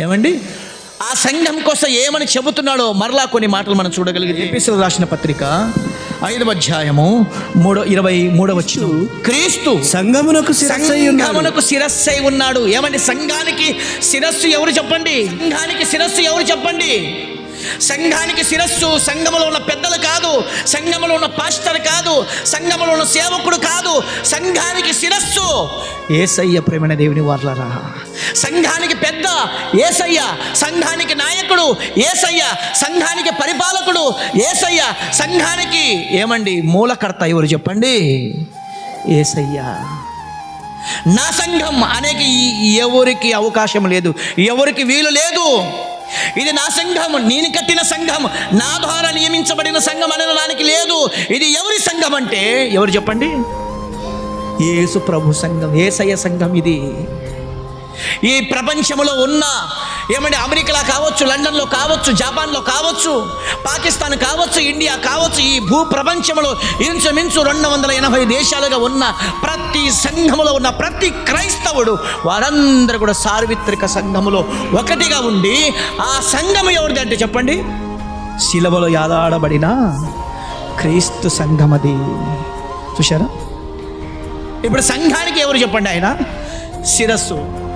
ఏమండి? ఆ సంఘం కోసం ఏమని చెబుతున్నాడో మరలా కొన్ని మాటలు మనం చూడగలిగితే. ఎపిసోడ్ రాసిన పత్రిక ఐదవ అధ్యాయము మూడో ఇరవై మూడవ క్రీస్తు ఉన్నాడు. సంఘమునకు శిరస్సై ఉన్నాడు. ఏమండి? సంఘానికి శిరస్సు ఎవరు చెప్పండి? సంఘానికి శిరస్సు ఎవరు చెప్పండి? సంఘానికి శిరస్సు సంఘములో ఉన్న పెద్దలు కాదు సంఘములో ఉన్న పాస్టర్ కాదు సంఘములో ఉన్న సేవకుడు కాదు సంఘానికి శిరస్సు ఏసయ్య ప్రేమణ దేవుని వార్లరా. సంఘానికి పెద్ద ఏసయ్య సంఘానికి నాయకుడు ఏసయ్య సంఘానికి పరిపాలకుడు ఏసయ్య సంఘానికి ఏమండి మూలకర్త ఎవరు చెప్పండి? ఏసయ్య. నా సంఘం అనేక ఎవరికి అవకాశం లేదు ఎవరికి వీలు లేదు. ఇది నా సంఘం నేను కట్టిన సంఘం నా ద్వారా నియమించబడిన సంఘం అనడానికి లేదు. ఇది ఎవరి సంఘం అంటే? ఎవరు చెప్పండి? ఏసు ప్రభు సంఘం ఏసయ్య సంఘం ఇది. ఈ ప్రపంచంలో ఉన్న ఏమంటే అమెరికాలో కావచ్చు లండన్లో కావచ్చు జపాన్లో కావచ్చు పాకిస్తాన్ కావచ్చు ఇండియా కావచ్చు ఈ భూ ప్రపంచంలో ఇంచుమించు రెండు వందల ఎనభై దేశాలుగా ఉన్న ప్రతి సంఘములో ఉన్న ప్రతి క్రైస్తవుడు వారందరూ కూడా సార్వత్రిక సంఘములో ఒకటిగా ఉండి ఆ సంఘము ఎవరిది అంటే చెప్పండి? శిలవలో యాదాడబడిన క్రీస్తు సంఘమది. చూశారా? ఇప్పుడు సంఘానికి ఎవరు చెప్పండి ఆయన? శిరస్సు.